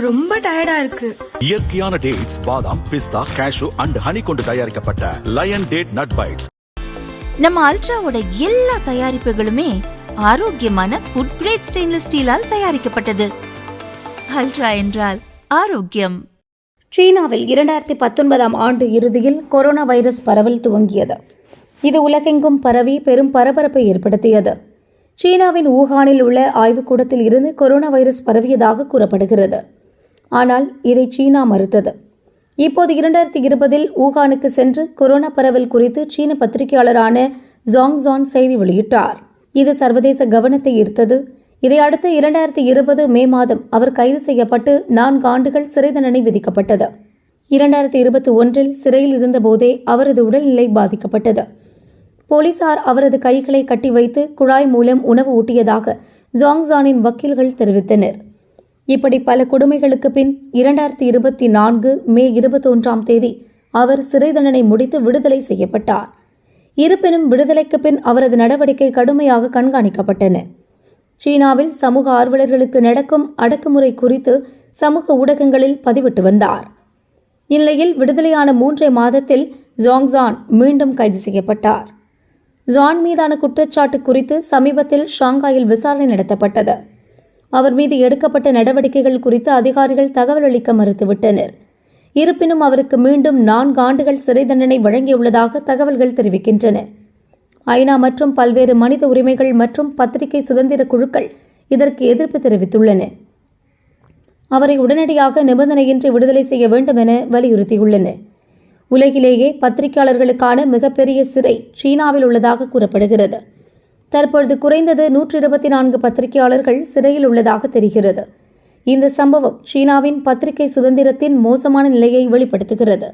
ரொம்ப டயர்டா இருக்கு. இயற்கையான டேட்ஸ் பாதாம் பிஸ்தா கேஷு அண்ட் ஹனி கொண்டு தயாரிக்கப்பட்ட லயன் டேட் நட் பைட்ஸ் நம்ம அல்ட்ராவோட எல்லா தயாரிப்புகளுமே ஆரோக்கியமான ஃபுட் கிரேட் ஸ்டெயின்லெஸ் ஸ்டீலால் தயாரிக்கப்பட்டது. அல்ட்ரா என்றால் ஆரோக்கியம். சீனாவில் இரண்டாயிரத்தி பத்தொன்பதாம் ஆண்டு இறுதியில் கொரோனா வைரஸ் பரவல் துவங்கியது. இது உலகெங்கும் பரவி பெரும் பரபரப்பை ஏற்படுத்தியது. சீனாவின் ஊகானில் உள்ள ஆய்வுக்கூடத்தில் இருந்து கொரோனா வைரஸ் பரவியதாக கூறப்படுகிறது. ஆனால் இதை சீனா மறுத்தது. இப்போது இரண்டாயிரத்தி இருபதில் ஊகானுக்கு சென்று கொரோனா பரவல் குறித்து சீன பத்திரிகையாளரான ஜாங் ஜான் செய்தி வெளியிட்டார். இது சர்வதேச கவனத்தை ஈர்த்தது. இதையடுத்து இரண்டாயிரத்தி இருபது மே மாதம் அவர் கைது செய்யப்பட்டு நான்கு ஆண்டுகள் சிறை தண்டனை விதிக்கப்பட்டது. இரண்டாயிரத்தி இருபத்தி ஒன்றில் சிறையில் இருந்தபோதே அவரது உடல்நிலை பாதிக்கப்பட்டது. போலீசார் அவரது கைகளை கட்டி வைத்து குழாய் மூலம் உணவு ஊட்டியதாக ஜாங்ஜானின் வக்கீல்கள் தெரிவித்தனர். இப்படி பல கொடுமைகளுக்கு பின் இரண்டாயிரத்தி இருபத்தி நான்கு மே இருபத்தொன்றாம் தேதி அவர் சிறை தண்டனை முடித்து விடுதலை செய்யப்பட்டார். இருப்பினும் விடுதலைக்கு பின் அவரது நடவடிக்கை கடுமையாக கண்காணிக்கப்பட்டன. சீனாவில் சமூக ஆர்வலர்களுக்கு நடக்கும் அடக்குமுறை குறித்து சமூக ஊடகங்களில் பதிவிட்டு வந்தார். இந்நிலையில் விடுதலையான மூன்றே மாதத்தில் ஜாங்ஜான் மீண்டும் கைது செய்யப்பட்டார். ஜான் மீதான குற்றச்சாட்டு குறித்து சமீபத்தில் ஷாங்காயில் விசாரணை நடத்தப்பட்டது. அவர் மீது எடுக்கப்பட்ட நடவடிக்கைகள் குறித்து அதிகாரிகள் தகவல் அளிக்க மறுத்துவிட்டனர். இருப்பினும் அவருக்கு மீண்டும் நான்கு ஆண்டுகள் சிறை தண்டனை வழங்கியுள்ளதாக தகவல்கள் தெரிவிக்கின்றன. ஐநா மற்றும் பல்வேறு மனித உரிமைகள் மற்றும் பத்திரிகை சுதந்திர குழுக்கள் இதற்கு எதிர்ப்பு தெரிவித்துள்ளன. அவரை உடனடியாக நிபந்தனையின்றி விடுதலை செய்ய வேண்டும் என வலியுறுத்தியுள்ளன. உலகிலேயே பத்திரிகையாளர்களுக்கான மிகப்பெரிய சிறை சீனாவில் உள்ளதாக கூறப்படுகிறது. தற்பொழுது குறைந்தது நூற்றி இருபத்தி நான்கு பத்திரிகையாளர்கள் சிறையில் உள்ளதாக தெரிகிறது. இந்த சம்பவம் சீனாவின் பத்திரிகை சுதந்திரத்தின் மோசமான நிலையை வெளிப்படுத்துகிறது.